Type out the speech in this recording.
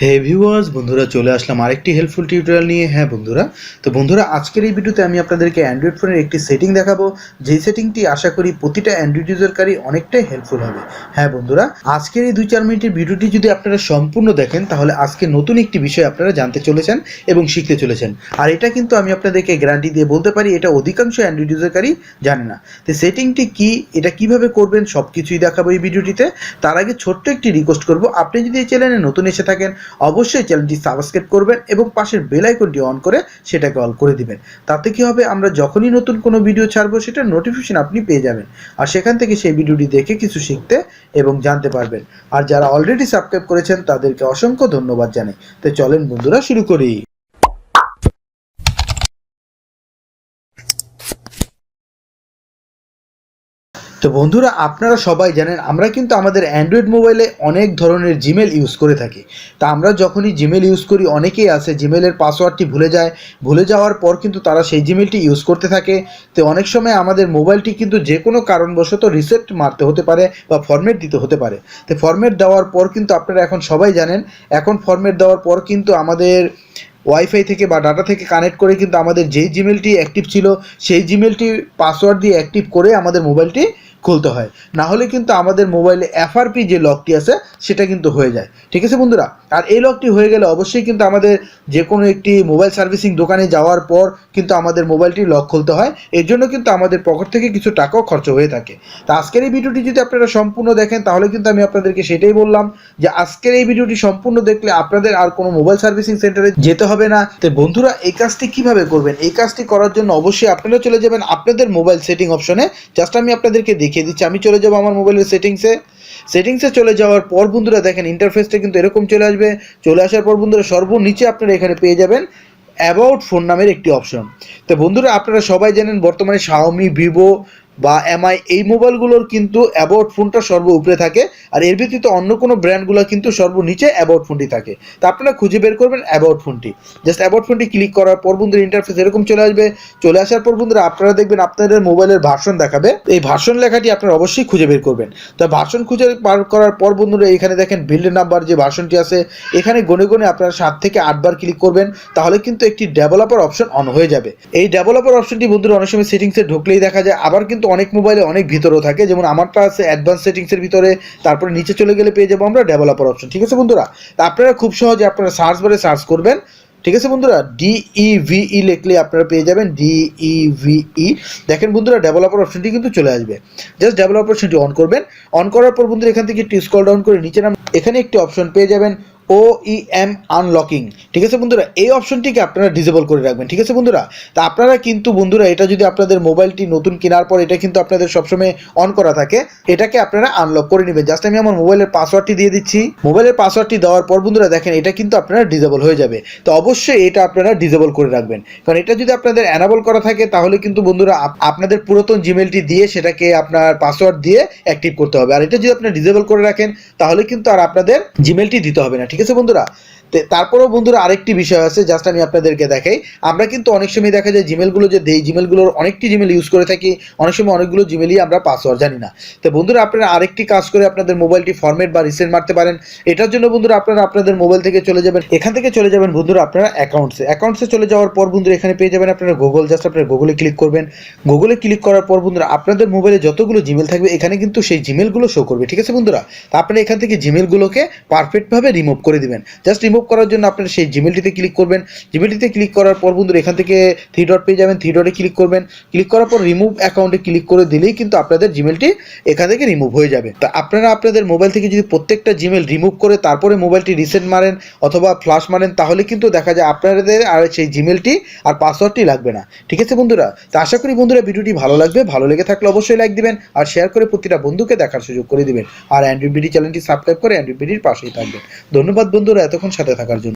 হে viewers বন্ধুরা চলে আসলাম আরেকটি হেল্পফুল টিউটোরিয়াল নিয়ে। হ্যাঁ বন্ধুরা, তো বন্ধুরা, আজকের এই ভিডিওতে আমি আপনাদেরকে অ্যান্ড্রয়েড ফোনের একটি সেটিং দেখাবো। যেই সেটিংটি আশা করি প্রতিটা অ্যান্ড্রয়েড ইউজারকারী অনেকটাই হেল্পফুল হবে। হ্যাঁ বন্ধুরা, আজকের এই দুই চার মিনিটের ভিডিওটি যদি আপনারা সম্পূর্ণ দেখেন, তাহলে আজকে নতুন একটি বিষয় আপনারা জানতে চলেছেন এবং শিখতে চলেছেন। আর এটা কিন্তু আমি আপনাদেরকে গ্যারান্টি দিয়ে বলতে পারি, এটা অধিকাংশ অ্যান্ড্রয়েড ইউজারকারী জানে না। তো সেটিংটি কি, এটা কীভাবে করবেন সব কিছুই দেখাবো এই ভিডিওটিতে। তার আগে ছোট্ট একটি রিকোয়েস্ট করব, আপনি যদি এই চ্যানেলে নতুন এসে থাকেন অবশ্যই চ্যানেলটি সাবস্ক্রাইব করবেন এবং পাশের বেল আইকনটি অন করে সেটাকে অল করে দিবেন। তাতে কি হবে? আমরা যখনই নতুন কোনো ভিডিও ছাড়বো, সেটার নোটিফিকেশন আপনি পেয়ে যাবেন। আর সেখান থেকে সেই ভিডিওটি দেখে কিছু শিখতে এবং জানতে পারবেন। আর যারা অলরেডি সাবস্ক্রাইব করেছেন, তাদেরকে অসংখ্য ধন্যবাদ জানাই। তো চলেন বন্ধুরা, শুরু করি। তো বন্ধুরা, আপনারা সবাই জানেন, আমরা কিন্তু আমাদের অ্যান্ড্রয়েড মোবাইলে অনেক ধরনের জিমেল ইউজ করে থাকি। তা আমরা যখনই জিমেল ইউজ করি, অনেকেই আছে জিমেলের পাসওয়ার্ডটি ভুলে যায়। ভুলে যাওয়ার পর কিন্তু তারা সেই জিমেলটি ইউজ করতে থাকে। তো অনেক সময় আমাদের মোবাইলটি কিন্তু যে কোনো কারণবশত রিসেট মারতে হতে পারে বা ফরম্যাট দিতে হতে পারে। তো ফরম্যাট দেওয়ার পর কিন্তু আপনারা এখন সবাই জানেন, এখন ফরম্যাট দেওয়ার পর কিন্তু আমাদের ওয়াইফাই থেকে বা ডাটা থেকে কানেক্ট করে কিন্তু আমাদের যেই জিমেলটি অ্যাক্টিভ ছিল, সেই জিমেলটি পাসওয়ার্ড দিয়ে অ্যাক্টিভ করে আমাদের মোবাইলটি খুলতে হয়। না হলে কিন্তু আমাদের মোবাইলে এফআরপি যে লকটি আছে, সেটা কিন্তু হয়ে যায়। ঠিক আছে বন্ধুরা? আর এই লকটি হয়ে গেলে অবশ্যই কিন্তু আমাদের যে কোনো একটি মোবাইল সার্ভিসিং দোকানে যাওয়ার পর কিন্তু আমাদের মোবাইলটি লক খুলতে হয়। এর জন্য কিন্তু আমাদের পকেট থেকে কিছু টাকাও খরচ হয়ে থাকে। তা আজকের এই ভিডিওটি যদি আপনারা সম্পূর্ণ দেখেন, তাহলে কিন্তু আমি আপনাদেরকে সেটাই বললাম যে আজকের এই ভিডিওটি সম্পূর্ণ দেখলে আপনাদের আর কোনো মোবাইল সার্ভিসিং সেন্টারে যেতে হবে না। তো বন্ধুরা, এই কাজটি কীভাবে করবেন? এই কাজটি করার জন্য অবশ্যই আপনারা চলে যাবেন আপনাদের মোবাইল সেটিং অপশনে। জাস্ট আমি আপনাদেরকে দেখিয়ে দিচ্ছি। আমি চলে যাব আমার মোবাইলের সেটিংসে সেটিংসে চলে যাওয়ার পর বন্ধুরা দেখেন ইন্টারফেসটা কিন্তু এরকম চলে আসবে। চলে আসার পর বন্ধুরা সর্বনিচে আপনারা এখানে পেয়ে যাবেন অ্যাবাউট ফোন নামের একটি অপশন তো বন্ধুরা, আপনারা সবাই জানেন বর্তমানে শাওমি ভিভো বা এমআই এই মোবাইলগুলোর কিন্তু অ্যাবাউট ফোনটা সর্ব উপরে থাকে। আর এর ব্যতীত অন্য কোনো ব্র্যান্ডগুলো কিন্তু সর্ব সর্বনিচে অ্যাবাউট ফোনটি থাকে। তা আপনারা খুঁজে বের করবেন অ্যাবাউট ফোনটি জাস্ট অ্যাবাউট ফোনটি ক্লিক করার পর বন্ধুরা ইন্টারফেস এরকম চলে আসবে। চলে আসার পর বন্ধুরা আপনারা দেখবেন আপনাদের মোবাইলের ভার্সন দেখাবে। এই ভার্সন লেখাটি আপনারা অবশ্যই খুঁজে বের করবেন। তো ভার্সন খুঁজে পার করার পর বন্ধুরা এখানে দেখেন বিল্ডের নাম্বার যে ভার্সনটি আছে, এখানে গনে গনে আপনারা সাত থেকে আটবার ক্লিক করবেন। তাহলে কিন্তু একটি ডেভেলপার অপশন অন হয়ে যাবে। এই ডেভেলপার অপশনটি বন্ধুরা অনেক সময় সেটিংসে ঢুকলেই দেখা যায়। আবার কিন্তু অনেক মোবাইলে অনেক ভিতরেও থাকে। যেমন আমারটা আছে অ্যাডভান্স সেটিংসের ভিতরে, তারপরে নিচে চলে গেলে পেয়ে যাব আমরা ডেভেলপার অপশন ঠিক আছে বন্ধুরা? তা আপনারা খুব সহজে আপনারা সার্চ বারে সার্চ করবেন, ঠিক আছে বন্ধুরা? ডিইভিই লিখলে আপনারা পেয়ে যাবেন ডিইভিই দেখেন বন্ধুরা ডেভেলপার অপশনটি কিন্তু চলে আসবে। জাস্ট ডেভেলপার অপশনটি অন করবেন। অন করার পর বন্ধুরা, এখান থেকে একটু স্কল ডাউন করে নিচে নাম এখানে একটি অপশন পেয়ে যাবেন ও ই এম আনলকিং ঠিক আছে বন্ধুরা? এই অপশনটিকে আপনারা ডিসেবল করে রাখবেন। ঠিক আছে বন্ধুরা? তা আপনারা কিন্তু বন্ধুরা, এটা যদি আপনাদের মোবাইলটি নতুন কেনার পর এটা কিন্তু আপনাদের সবসময় অন করা থাকে, এটাকে আপনারা আনলক করে নেবেন। জাস্ট আমি আমার মোবাইলের পাসওয়ার্ডটি দিয়ে দিচ্ছি। মোবাইলের পাসওয়ার্ডটি দেওয়ার পর বন্ধুরা দেখেন, এটা কিন্তু আপনারা ডিসেবল হয়ে যাবে। তো অবশ্যই এটা আপনারা ডিসেবল করে রাখবেন। কারণ এটা যদি আপনাদের অ্যানাবল করা থাকে, তাহলে কিন্তু বন্ধুরা আপ- আপনাদের পুরাতন জিমেলটি দিয়ে সেটাকে আপনার পাসওয়ার্ড দিয়ে অ্যাক্টিভ করতে হবে। আর এটা যদি আপনারা ডিসেবল করে রাখেন, তাহলে কিন্তু আর আপনাদের জিমেলটি দিতে হবে না। ঠিক আছে বন্ধুরা। তারপরেও বন্ধুরা আরেকটি বিষয় আছে জাস্ট আমি আপনাদেরকে দেখাই। আমরা কিন্তু অনেক সময় দেখা যায় জিমেলগুলো যে দেই জিমেলগুলোর অনেকটি জিমেল ইউজ করে থাকি, অনেক সময় অনেকগুলো জিমেলই আমরা পাসওয়ার্ড জানি না। তো বন্ধুরা, আপনারা আরেকটি কাজ করে আপনাদের মোবাইলটি ফরম্যাট বা রিসেন্ট মারতে পারেন। এটার জন্য বন্ধুরা, আপনারা আপনাদের মোবাইল থেকে চলে যাবেন। এখান থেকে চলে যাবেন বন্ধুরা আপনারা অ্যাকাউন্টসে অ্যাকাউন্টসে চলে যাওয়ার পর বন্ধুরা, এখানে পেয়ে যাবেন আপনারা গুগল জাস্ট আপনারা গুগলে ক্লিক করবেন। গুগলে ক্লিক করার পর বন্ধুরা, আপনাদের মোবাইলে যতগুলো জিমেল থাকবে, এখানে কিন্তু সেই জিমেলগুলো শো করবে। ঠিক আছে বন্ধুরা? তা আপনারা এখান থেকে জিমেলগুলোকে পারফেক্টভাবে রিমুভ করে দিবেন। জাস্ট রিমুভ করার জন্য আপনারা সেই জিমেলটিতে ক্লিক করবেন। জিমেলটিতে ক্লিক করার পর বন্ধুরা, এখান থেকে থ্রি ডট পেয়ে যাবেন থ্রি ডটে ক্লিক করবেন। ক্লিক করার পর রিমুভ অ্যাকাউন্টে ক্লিক করে দিলেই কিন্তু আপনাদের জিমেলটি এখান থেকে রিমুভ হয়ে যাবে। তা আপনারা আপনাদের মোবাইল থেকে যদি প্রত্যেকটা জিমেল রিমুভ করে তারপরে মোবাইলটি রিসেন্ট মারেন অথবা ফ্লাশ মারেন, তাহলে কিন্তু দেখা যায় আপনাদের আর সেই জিমেলটি আর পাসওয়ার্ডটি লাগবে না। ঠিক আছে বন্ধুরা? তা আশা করি বন্ধুরা ভিডিওটি ভালো লাগবে। ভালো লেগে থাকলে অবশ্যই লাইক দিবেন আর শেয়ার করে প্রতিটা বন্ধুকে দেখার সুযোগ করে দিবেন। আর অ্যান্ড্রয়েড বিডি চ্যানেলটি সাবস্ক্রাইব করে অ্যান্ড্রয়েড বিডির পাশেই থাকবেন। ধন্যবাদ বন্ধুরা, এতক্ষণ সাথে থাকার জন্য